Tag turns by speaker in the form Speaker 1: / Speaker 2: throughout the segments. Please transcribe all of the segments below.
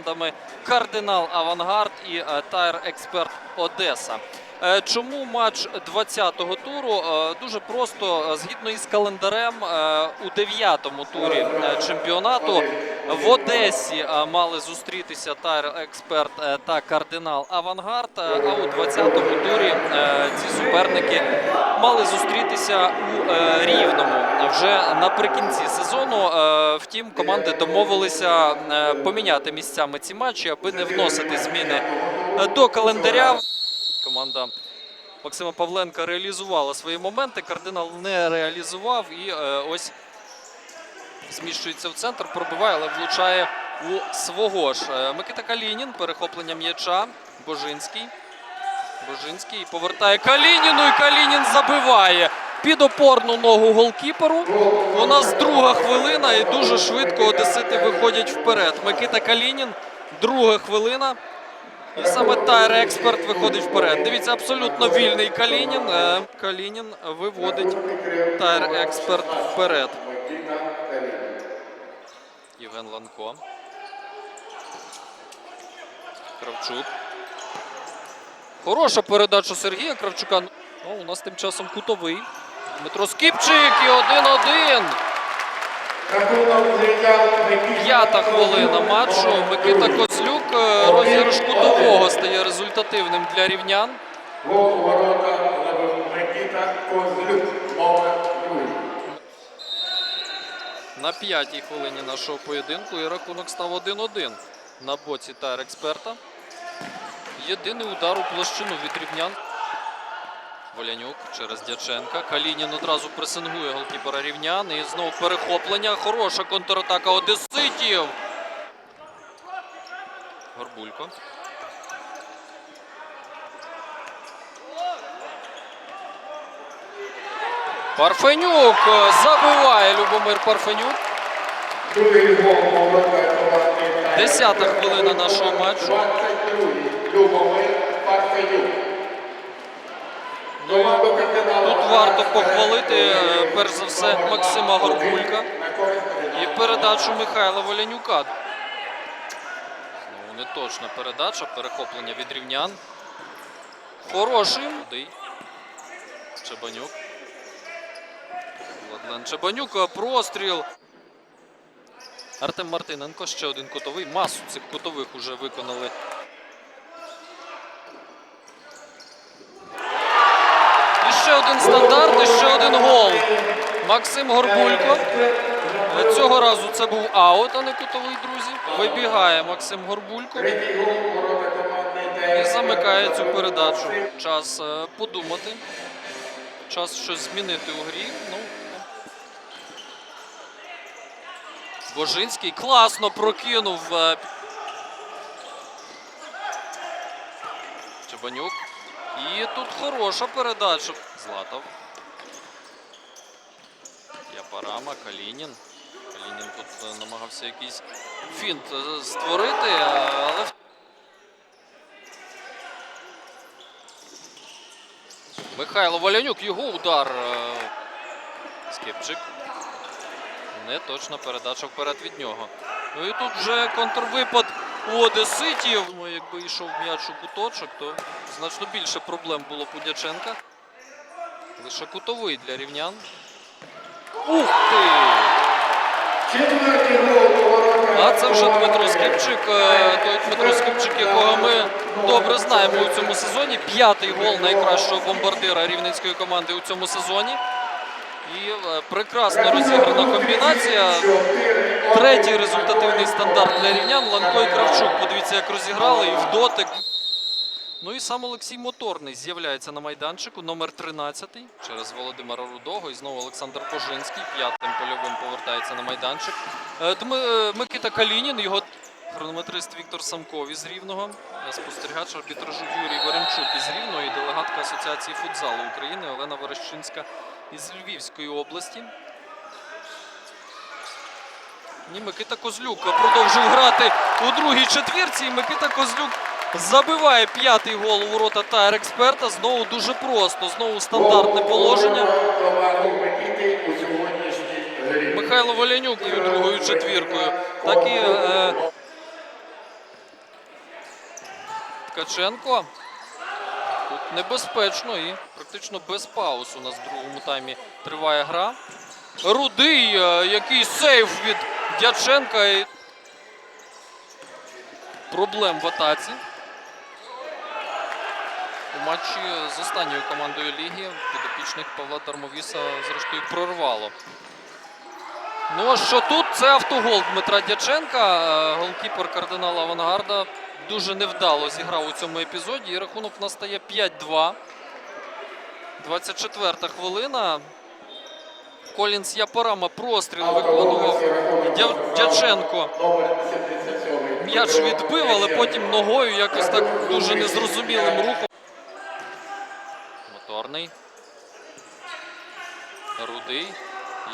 Speaker 1: командами Кардинал Авангард і е, Тайр Експерт Одеса. Е, Чому матч 20-го туру? Е, Дуже просто, згідно із календарем, у 9-му турі чемпіонату в Одесі мали зустрітися Тайр Експерт та Кардинал Авангард. А у 20-му турі ці суперники мали зустрітися у Рівному вже наприкінці сезону. Втім, команди домовилися поміняти місцями ці матчі, аби не вносити зміни е, до календаря. Команда Максима Павленка реалізувала свої моменти. Кардинал не реалізував і е, ось зміщується в центр, пробиває, але влучає у свого ж. Е, Микита Калінін, перехоплення м'яча. Божинський. Божинський повертає Калініну і Калінін забиває під опорну ногу голкіперу. У нас друга хвилина і дуже швидко одесити виходять вперед. Микита Калінін, друга хвилина. І саме Тайр Експерт виходить вперед. Дивіться, абсолютно вільний Калінін. Е, Калінін виводить Тайр Експерт вперед. Євген Ланко. Кравчук. Хороша передача Сергія Кравчука. Ну, у нас тим часом кутовий. Дмитро Скіпчик і 1-1. П'ята хвилина матчу. Микита Козлюк. е, Розіграш кутового стає результативним для рівнян. На п'ятій хвилині нашого поєдинку і рахунок став 1-1 на боці тайр експерта. Єдиний удар у площину від рівнян. Волянюк через Дяченка. Калінін одразу пресингує голкіпера рівнян. І знову перехоплення. Хороша контратака одеситів. Горбулько. Парфенюк забиває Любомир Парфенюк. Десята хвилина нашого матчу.
Speaker 2: Любомир Парфенюк.
Speaker 1: Тут варто похвалити е, перш за все Максима Горбулька і передачу Михайла Волянюка. Знову неточна передача, перехоплення від рівнян. Хороший. Чебанюк. Владлен Чебанюк, е, простріл. Артем Мартиненко, ще один кутовий. Масу цих кутових уже виконали. І ще один стандарт, і ще один гол. Максим Горбулько. Цього разу це був аут, а не кутовий, друзі. Вибігає Максим Горбулько і замикає цю передачу. Час е, подумати. Час щось змінити у грі. Ну, Божинський класно прокинув. е, Чебанюк. І тут хороша передача. Златов. Япарама, Калінін. Калінін тут е, намагався якийсь фінт е, створити, е, але Михайло Волянюк, його удар. е, Скипчик. Неточна передача вперед від нього. Ну і тут вже контрвипад у Одеситів. Ну, якби йшов м'яч у куточок, то значно більше проблем було у Дяченка. Лише кутовий для рівнян. Ух ти! А це вже Дмитро Скипчик. е, Той Дмитро Скипчик, якого ми добре знаємо у цьому сезоні. П'ятий гол найкращого бомбардира рівненської команди у цьому сезоні. І прекрасно розіграна комбінація. Третій результативний стандарт для рівнян. Ланко і Кравчук. Подивіться, як розіграли і в дотик. Ну і сам Олексій Моторний з'являється на майданчику, номер 13 через Володимира Рудого. І знову Олександр Божинський п'ятим польовим повертається на майданчик. Е, Дми- е, Микита Калінін, його хронометрист Віктор Самков із Рівного, е, спостерігач арбітражу Юрій Веремчук із Рівного і делегатка Асоціації футзалу України Олена Верещинська із Львівської області. Ні, Микита Козлюк продовжив грати у другій четвірці. І Микита Козлюк забиває п'ятий гол у ворота Тайр Експерта. Знову дуже просто. Знову стандартне положення. Михайло Волянюк другою четвіркою. Так і е, Ткаченко. Тут небезпечно і практично без пауз у нас в другому таймі триває гра. Рудий, е, який сейв від Дяченка. І... Проблем в атаці. У матчі з останньою командою ліги підопічних Павла Дармовіса зрештою прорвало. Ну а що тут? Це автогол Дмитра Дяченка. Е, Голкіпер кардинала Авангарда дуже невдало зіграв у цьому епізоді. І рахунок в нас стає 5-2. 24 хвилина. Колінс Япорама простріл виконував. Дяченко
Speaker 2: Номер 77.
Speaker 1: м'яч відбив, але потім ногою якось так дуже незрозумілим рухом. Моторний. Рудий.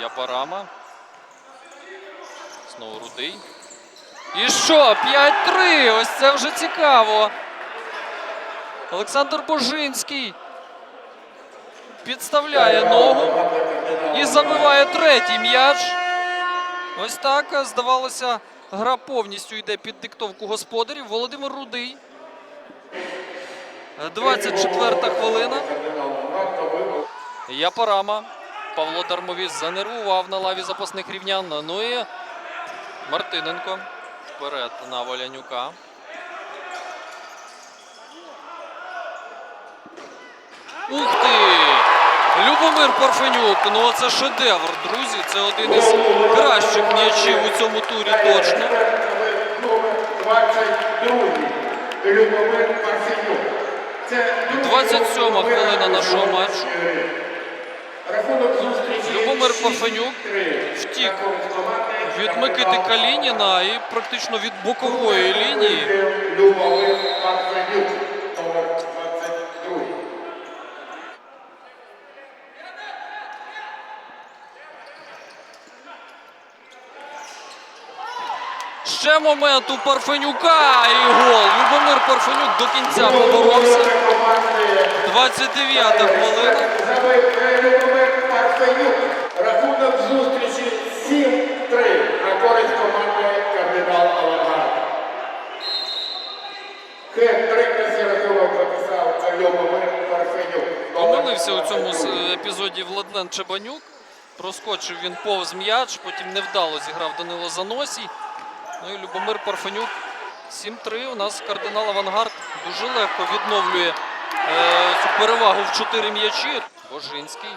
Speaker 1: Япарама. Знову рудий. І що? 5-3. Ось це вже цікаво. Олександр Божинський підставляє ногу і забиває третій м'яч. Ось так, здавалося, гра повністю йде під диктовку господарів. Володимир Рудий. Е, 24 хвилина. Япарама. Павло Дармовіс занервував на лаві запасних рівнян. Ну і Мартиненко. Вперед на Волянюка. Ух ти! Любомир Парфенюк. Ну це шедевр, друзі. Це один із кращих м'ячів у цьому турі точно.
Speaker 2: Любомир Парфенюк. Це
Speaker 1: 27 хвилина нашого матчу. Любомир Парфенюк
Speaker 2: 6-3.
Speaker 1: втік від Микити Калініна і практично від бокової лінії.
Speaker 2: Любомир Парфенюк. Номер 22.
Speaker 1: Ще момент у Парфенюка і гол. Любомир Парфенюк до кінця поборовся.
Speaker 2: команди
Speaker 1: 29 хвилина.
Speaker 2: Рахунок зустрічі 7-3 на користь команди кардинал Авангард. Хет-трик на цей рахунок записав Любомир Парфенюк.
Speaker 1: Помилився у цьому з- Владлен Чебанюк. Проскочив він повз м'яч, потім невдало зіграв Данило Заносій. Ну і Любомир Парфенюк 7-3. У нас кардинал Авангард дуже легко відновлює е, цю перевагу в 4 м'ячі. Божинський.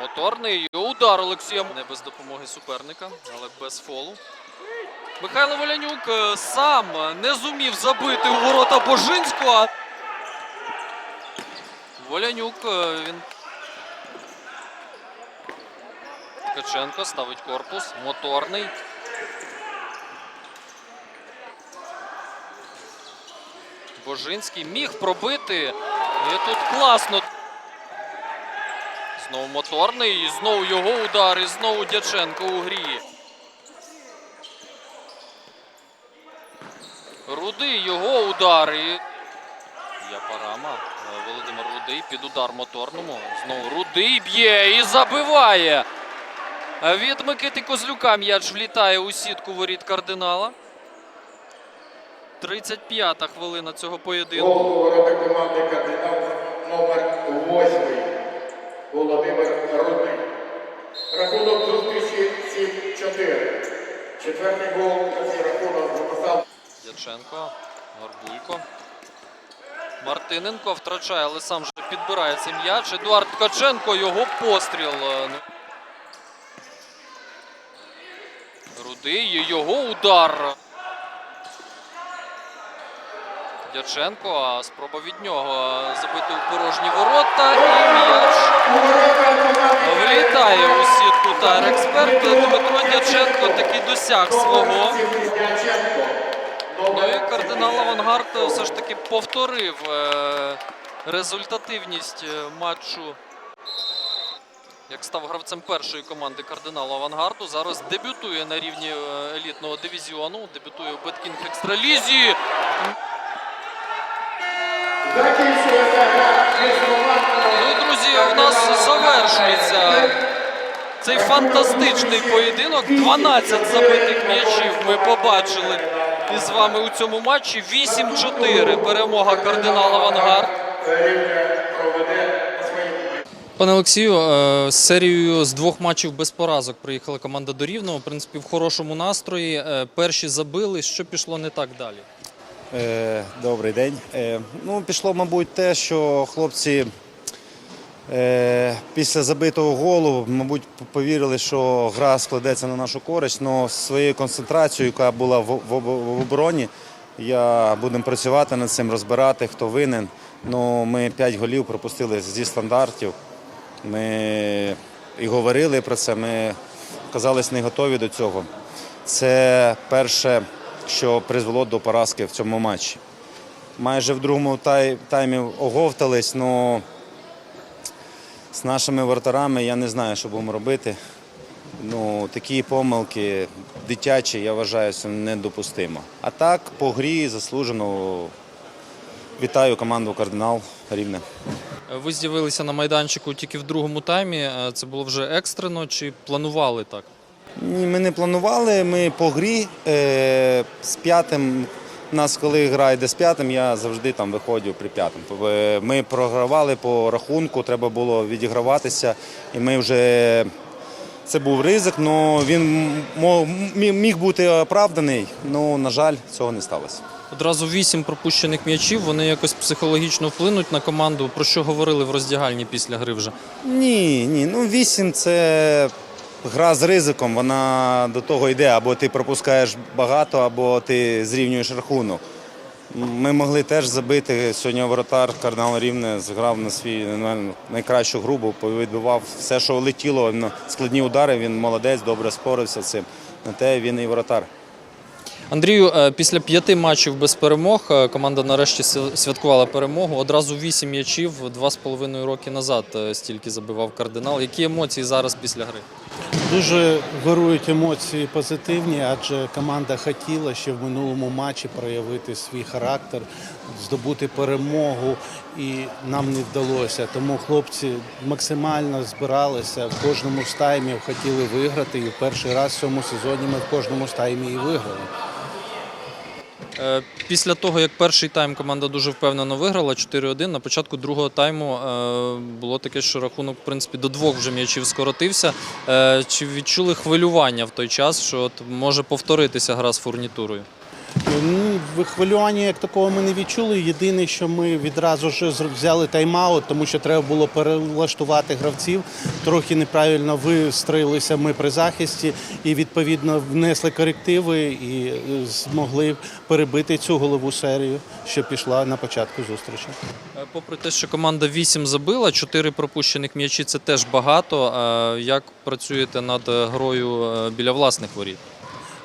Speaker 1: Моторний удар Олексія. Не без допомоги суперника, але без фолу. Михайло Волянюк е, сам не зумів забити у ворота Божинського. Волянюк е, він. Ткаченко ставить корпус. Моторний. Божинський міг пробити. І тут класно. Знову моторний. І знову його удар. І знову Дяченко у грі. Рудий його удар. І Япарама. Е, Володимир Рудий під удар моторному. Знову Рудий б'є і забиває. Від Микити Козлюка м'яч влітає у сітку воріт кардинала. 35-та хвилина цього поєдинку.
Speaker 2: Ворота команди кардинал номер 8. Володимир Рудний. Рахунок зустрічі 7-4. Четвертий гол на цей рахунок записав
Speaker 1: Дяченко, Горбулько. Мартиненко втрачає, але сам же підбирає цей м'яч. Едуард Ткаченко, його постріл. Рудий, його удар. Дяченко, а спроба від нього забити у порожні ворота. І м'яч влітає у сітку тайр експерт. Дмитро Дяченко таки досяг свого. Ну і кардинал Авангард все ж таки повторив е, результативність е, матчу. Як став гравцем першої команди кардиналу Авангарду. Зараз дебютує на рівні е, елітного дивізіону. Дебютує у Беткінг Екстралізі. Ну друзі, у нас завершується цей фантастичний поєдинок. 12 забитих м'ячів ми побачили із вами у цьому матчі. 8-4 перемога кардинал Авангард. Пане Олексію, е, з серією з двох матчів без поразок приїхала команда до Рівного. В принципі, в хорошому настрої. Е, Перші забили. Що пішло не так далі?
Speaker 3: Е, Добрий день. Ну, пішло, мабуть, те, що хлопці після забитого голу, мабуть, повірили, що гра складеться на нашу користь, але своєю концентрацією, яка була в, обороні, я будемо працювати над цим, розбирати, хто винен. Ну, ми 5 голів пропустили зі стандартів. Ми і говорили про це, ми казались не готові до цього. Це перше, що призвело до поразки в цьому матчі. Майже в другому таймі оговтались, але з нашими воротарами я не знаю, що будемо робити. Ну, такі помилки дитячі, я вважаю, це недопустимо. А так, по грі заслужено вітаю команду Кардинал Рівне.
Speaker 1: Ви з'явилися на майданчику тільки в другому таймі. Е, Це було вже екстрено чи планували так?
Speaker 3: Ні, ми не планували. Ми по грі е, з п'ятим. Нас, коли гра йде з п'ятим, я завжди там виходжу при п'ятим. Е, Ми програвали по рахунку, треба було відіграватися, і ми вже. Це був ризик, але він міг бути оправданий. Ну, на жаль, цього не сталося.
Speaker 1: Одразу вісім пропущених м'ячів. Вони якось психологічно вплинуть на команду. Про що говорили в роздягальні після гри вже?
Speaker 3: Ні, ні. Ну вісім це гра з ризиком. Вона до того йде, або ти пропускаєш багато, або ти зрівнюєш рахунок. Ми могли теж забити. Сьогодні воротар кардинал Рівне зграв на свій найкращу гру, бо відбивав все, що летіло, складні удари. Він молодець, добре спорився з цим. На те він і воротар.
Speaker 1: Андрію, е, після п'яти матчів без перемог е, команда нарешті святкувала перемогу. Одразу вісім м'ячів два з половиною роки назад е, стільки забивав кардинал. Які емоції зараз після гри?
Speaker 4: Дуже вирують емоції позитивні, адже команда хотіла ще в минулому матчі проявити свій характер, здобути перемогу, і нам не вдалося. Тому хлопці максимально збиралися в кожному з хотіли виграти. І в перший раз в цьому сезоні ми в кожному з таймі і виграли.
Speaker 1: Е, Після того, як перший тайм команда дуже впевнено виграла 4-1, на початку другого тайму е, було таке, що рахунок в принципі до двох вже м'ячів скоротився. Е, Чи відчули хвилювання в той час, що от може повторитися гра з фурнітурою?
Speaker 4: Ну, в- хвилювання як такого ми не відчули. Єдине, що ми відразу ж взяли тайм-аут, тому що треба було перелаштувати гравців. Трохи неправильно вистроїлися ми при захисті і відповідно внесли корективи і е, змогли перебити цю голову серію, що пішла на початку зустрічі.
Speaker 1: Е, Попри те, що команда 8 забила, 4 пропущених м'ячі це теж багато. Е, Як працюєте над грою біля власних воріт?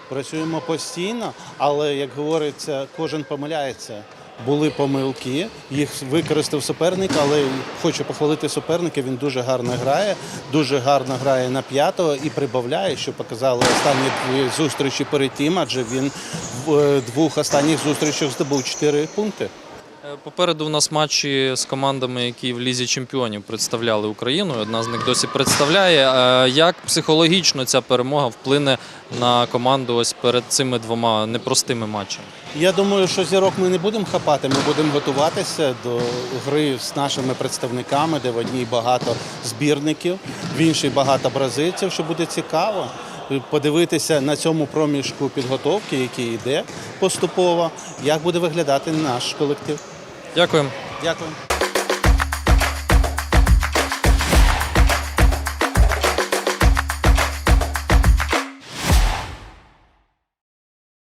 Speaker 4: Працюємо постійно, але як говориться, кожен помиляється. Були помилки, їх використав суперник, але хочу похвалити суперника. Він дуже гарно грає, дуже гарно грає на п'ятого і прибавляє, що показали останні зустрічі перед тим, адже він в е, двох останніх зустрічах здобув чотири пункти.
Speaker 1: Е, Попереду у нас матчі з командами, які в лізі чемпіонів представляли Україну. Одна з них досі представляє. Е, Як психологічно ця перемога вплине на команду ось перед цими двома непростими матчами?
Speaker 4: Я думаю, що зірок ми не будемо хапати. Ми будемо готуватися до гри з нашими представниками, де в одній багато збірників, в іншій багато бразильців, що буде цікаво. Подивитися на цьому проміжку підготовки, який йде поступово, як буде виглядати наш колектив.
Speaker 1: Дякуємо.
Speaker 4: Дякую.